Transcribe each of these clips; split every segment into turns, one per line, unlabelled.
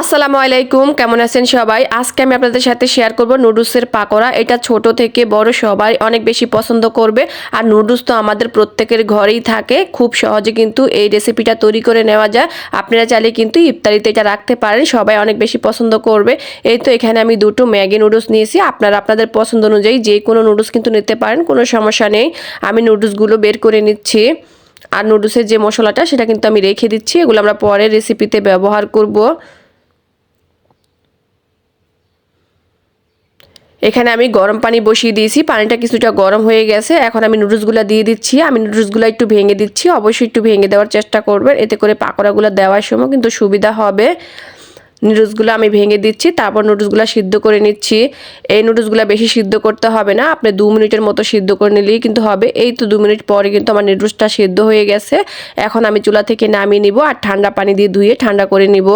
আসসালামু আলাইকুম, কেমন আছেন সবাই? আজকে আমি আপনাদের সাথে শেয়ার করব নুডলসের পাকোড়া। এটা ছোট থেকে বড়, সবাই অনেক বেশি পছন্দ করবে। আর নুডলস তো আমাদের প্রত্যেকের ঘরেই থাকে। খুব সহজে কিন্তু এই রেসিপিটা তৈরি করে নেওয়া যায়। আপনারা চাইলে কিন্তু ইফতারিতে এটা রাখতে পারেন। সবাই অনেক বেশি পছন্দ করবে। এই তো এখানে আমি দুটো ম্যাগি নুডলস নিয়েছি। আপনারা আপনাদের পছন্দ অনুযায়ী যে কোনো নুডলস কিন্তু নিতে পারেন, কোনো সমস্যা নেই। আমি নুডলসগুলো বের করে নিচ্ছি। আর নুডলসের যে মশলাটা, সেটা কিন্তু আমি রেখে দিচ্ছি। এগুলো আমরা পরের রেসিপিতে ব্যবহার করব। এখানে আমি গরম পানি বসিয়ে দিয়েছি। পানিটা কিছুটা গরম হয়ে গেছে। এখন আমি নুডলসগুলো দিয়ে দিচ্ছি। আমি নুডলসগুলো একটু ভেঙে দিচ্ছি। অবশ্যই একটু ভেঙে দেওয়ার চেষ্টা করবেন। এতে করে পাকোড়াগুলো দেওয়ার সময় কিন্তু সুবিধা হবে। নুডলসগুলো আমি ভেঙে দিচ্ছি। তারপর নুডলসগুলো সিদ্ধ করে নিচ্ছি। এই নুডলসগুলো বেশি সিদ্ধ করতে হবে না। আপনি দু মিনিটের মতো সিদ্ধ করে নিলেই কিন্তু হবে। এই তো দু মিনিট পরে কিন্তু আমার নুডলসটা সিদ্ধ হয়ে গেছে। এখন আমি চুলা থেকে নামিয়ে নিব আর ঠান্ডা পানি দিয়ে ধুয়ে ঠান্ডা করে নিব।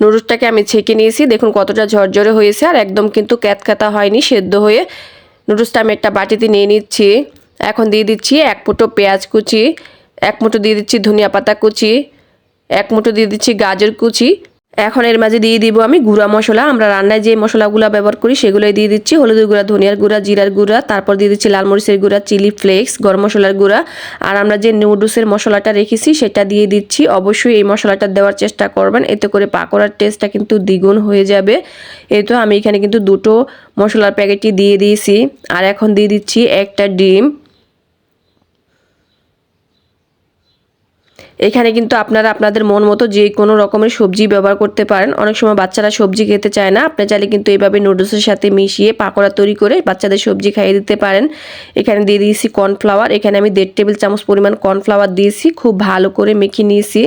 নুডলসটাকে আমি ছেঁকে নিয়েছি। দেখুন কতটা ঝরঝরে হয়েছে আর একদম কিন্তু ক্যাতখ্যাতা হয়নি, সেদ্ধ হয়ে নুডলসটা আমি একটা বাটিতে নিয়ে নিচ্ছি। এখন দিয়ে দিচ্ছি এক ফুটো পেঁয়াজ কুচি, এক মুঠো দিয়ে দিচ্ছি ধনিয়া পাতা কুচি, এক মুঠো দিয়ে দিচ্ছি গাজর কুচি। এখন এর মাঝে দিয়ে দিব আমি গুঁড়া মশলা। আমরা রান্নায় যে মশলাগুলো ব্যবহার করি, সেগুলোই দিয়ে দিচ্ছি। হলুদের গুঁড়া, ধনিয়ার গুঁড়া, জিরার গুঁড়া, তারপর দিয়ে দিচ্ছি লাল মরিচের গুঁড়া, চিলি ফ্লেক্স, গরম মশলার গুঁড়া। আর আমরা যে নুডলসের মশলাটা রেখেছি, সেটা দিয়ে দিচ্ছি। অবশ্যই এই মশলাটা দেওয়ার চেষ্টা করবেন। এতে করে পাকোড়ার টেস্টটা কিন্তু দ্বিগুণ হয়ে যাবে। এই তো আমি এখানে কিন্তু দুটো মশলার প্যাকেটটি দিয়ে দিয়েছি। আর এখন দিয়ে দিচ্ছি একটা ডিম। এখানে কিন্তু আপনারা আপনাদের মন মতো যে কোনো রকমের সবজি ব্যবহার করতে পারেন। অনেক সময় বাচ্চারা সবজি খেতে চায় না। আপনি চাইলে কিন্তু এইভাবে নুডলসের সাথে মিশিয়ে পাকোড়া তৈরি করে বাচ্চাদের সবজি খাইয়ে দিতে পারেন। এখানে দিয়ে দিয়েছি কর্নফ্লাওয়ার। এখানে আমি দেড় টেবিল চামচ পরিমাণ কর্নফ্লাওয়ার দিয়েছি। খুব ভালো করে মেখে নিয়েছি।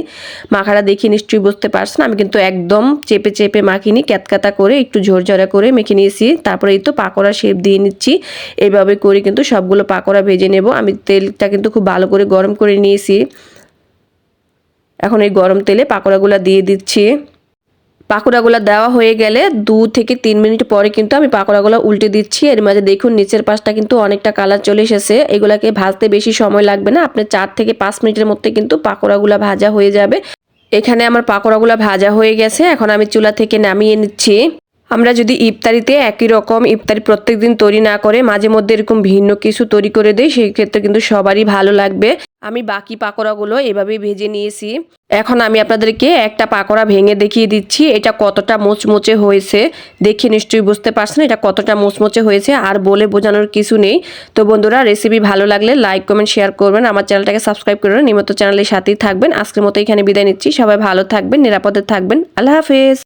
মাখাটা দেখে নিশ্চয়ই বুঝতে পারছেন। আমি কিন্তু একদম চেপে চেপে মাখিনি। ক্যাতকাতা করে একটু ঝরঝরা করে মেখে নিয়েছি। তারপরে এই তো পাকোড়া শেপ দিয়ে নিচ্ছি। এইভাবে করে কিন্তু সবগুলো পাকোড়া ভেজে নেব। আমি তেলটা কিন্তু খুব ভালো করে গরম করে নিয়েছি। এখন এই গরম তেলে পাকোড়াগুলো দিয়ে দিচ্ছি। পাকোড়াগুলো দেওয়া হয়ে গেলে দু থেকে তিন মিনিট পরে কিন্তু আমি পাকোড়াগুলো উল্টে দিচ্ছি। এর মাঝে দেখুন নিচের পাশটা কিন্তু অনেকটা কালার চলে এসেছে। এগুলাকে ভাজতে বেশি সময় লাগবে না। আপনার চার থেকে পাঁচ মিনিটের মধ্যে কিন্তু পাকোড়াগুলো ভাজা হয়ে যাবে। এখানে আমার পাকোড়াগুলো ভাজা হয়ে গেছে। এখন আমি চুলা থেকে নামিয়ে নিচ্ছি। আমরা যদি ইফতারিতে একই রকম ইফতারি প্রত্যেক দিন তৈরি না করে মাঝে মধ্যে এরকম ভিন্ন কিছু তৈরি করে দেই, সেই ক্ষেত্রে কিন্তু সবারই ভালো লাগবে। আমি বাকি পাকোড়াগুলো এভাবেই ভেজে নিয়েছি। এখন আমি আপনাদেরকে একটা পাকোড়া ভেঙে দেখিয়ে দিচ্ছি, এটা কতটা মোচমোচে হয়েছে। দেখে নিশ্চয়ই বুঝতে পারছেন এটা কতটা মোচমোচে হয়েছে, আর বলে বোঝানোর কিছু নেই। তো বন্ধুরা রেসিপি ভালো লাগলে লাইক কমেন্ট শেয়ার করবেন। আমার চ্যানেলটাকে সাবস্ক্রাইব করবেন নিয়মিত চ্যানেলের সাথেই থাকবেন। আজকের মতো এখানে বিদায় নিচ্ছি। সবাই ভালো থাকবেন, নিরাপদে থাকবেন। আল্লাহ হাফেজ।